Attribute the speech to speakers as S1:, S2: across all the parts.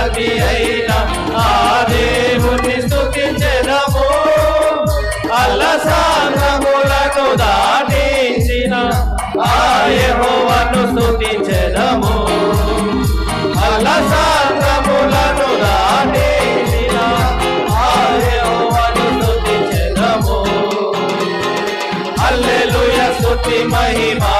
S1: కవి అయిన ఆ దేవుని స్థుతించెదము అల్లసాంగములను దాటించిన ఆ యహోవను స్థుతించెదము అల్లసాంగములను దాటించిన ఆ అల్లెలుయ మహిమా.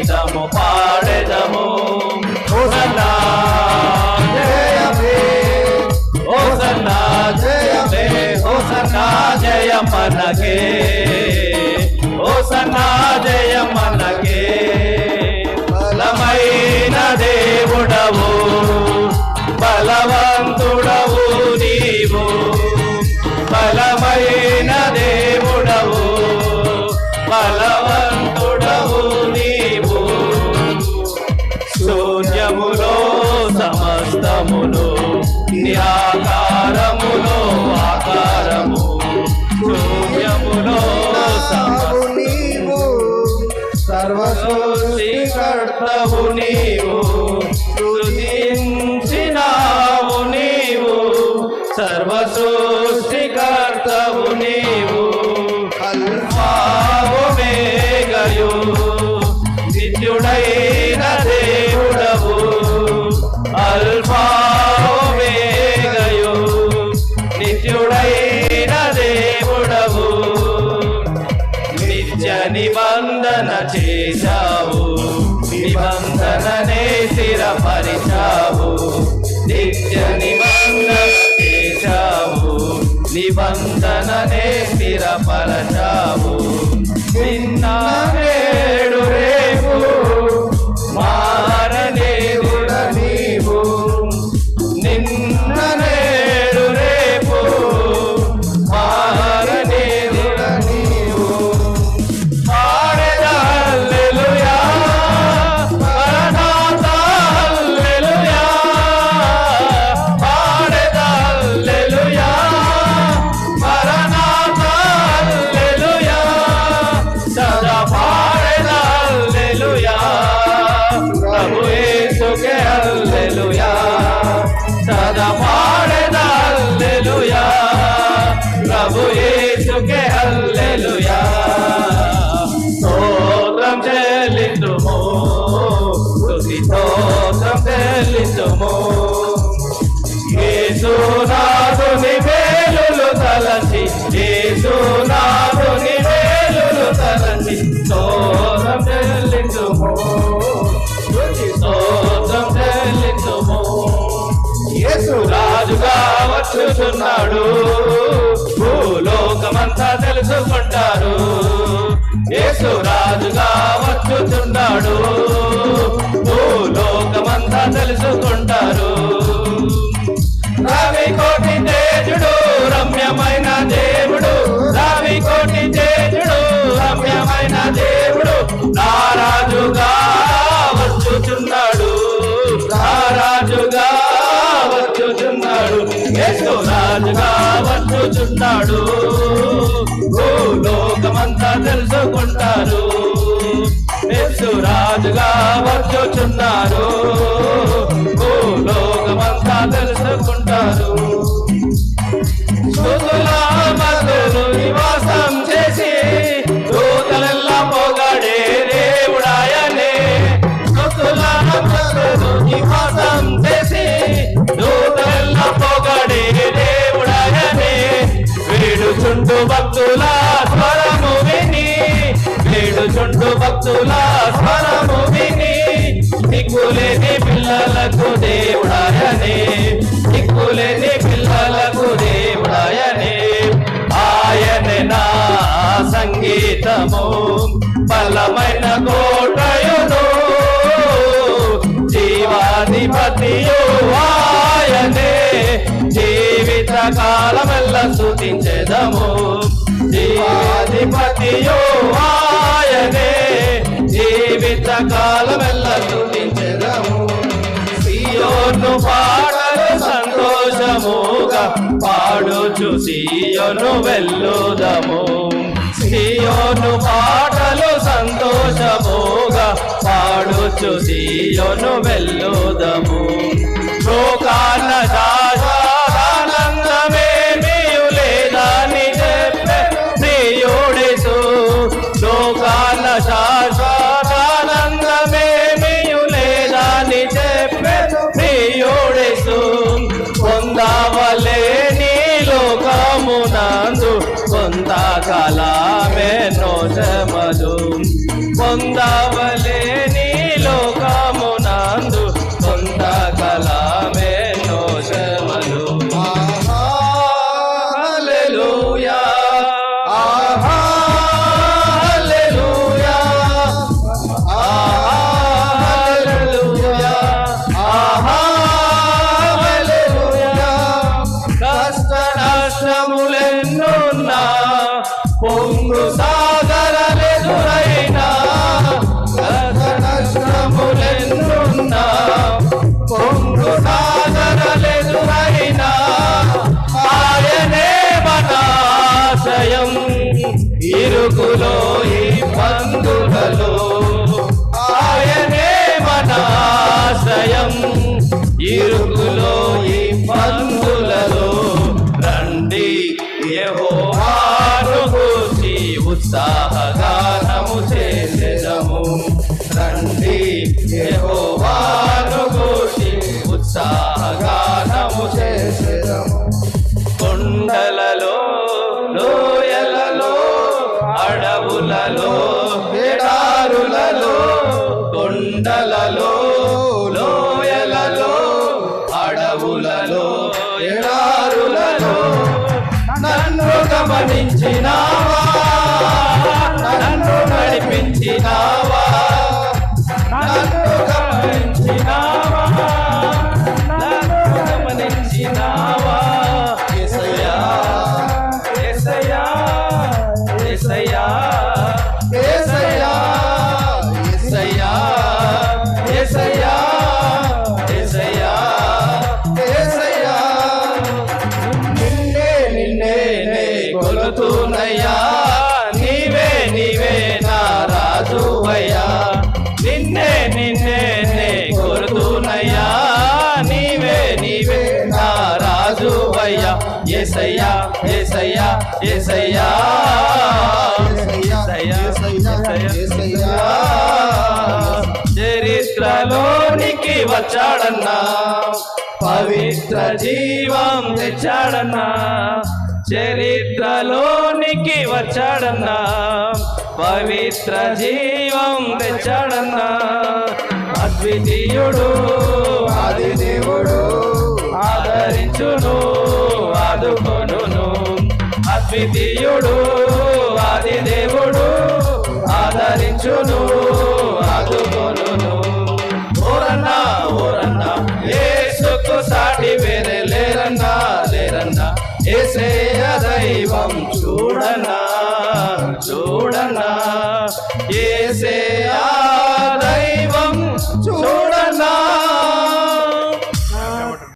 S1: గీతము పాడెదము. ఓసన్నా జయమే. ఓసన్నా దేవుడవు. బలవా Yeah. నిబంధన చేశావు. నిబంధననే స్థిరపరిచావు. నిత్య నిబంధన చేశావు. నిబంధననే స్థిరపరచావు. నిన్న ప్రభు హల్లెలూయా సదా పాడెదా హల్లెలూయా ప్రభు యేసుకే హల్లెలూయా వచ్చుచున్నాడు భూలోకమంతా తెలుసుకుంటారు యేసురాజుగా వచ్చుతున్నాడు భూలోకమంతా తెలుసుకుంటారు తెలుసున్నాడు ఓ లోకమంతా తెలుసుకుంటారు. యేసు రాజుగా వచ్చుచున్నారు వేడుచుండు భక్తుల స్వరము విని వేడుచుండు భక్తుల స్వరము విని దిక్కులేని పిల్లలకు దేవుడాయనే దిక్కులేని పిల్లలకు దేవుడాయనే. ఆయనే నా సంగీతము బలమైన కోటయుడు. స్థుతించెదము జీవాధిపతియో ఆయనే. జీవిత కాలమెల్ల స్థుతించెదము సియోను పాటలు సంతోషముగా పాడుచు సియోను వెళ్ళుదము సియోను పాటలు సంతోషముగా పాడుచు సియోను వెళ్ళుదము లోకాన శాశ్వతానందమే ಕಲಾಮೆ ನೋದ ಮಧು ಒಂದಾವಲ ఆశ్రయం ఇరుగులో Tina. మనలోనికి వచ్చాడన్నా. పవిత్ర జీవం తెచ్చాడన్నా. చరిత్రలోనికి వచ్చాడన్నా. పవిత్ర జీవం తెచ్చాడన్నా. అద్వితీయుడు ఆది దేవుడు ఆదరించును ఆదుకొను అద్వితీయుడు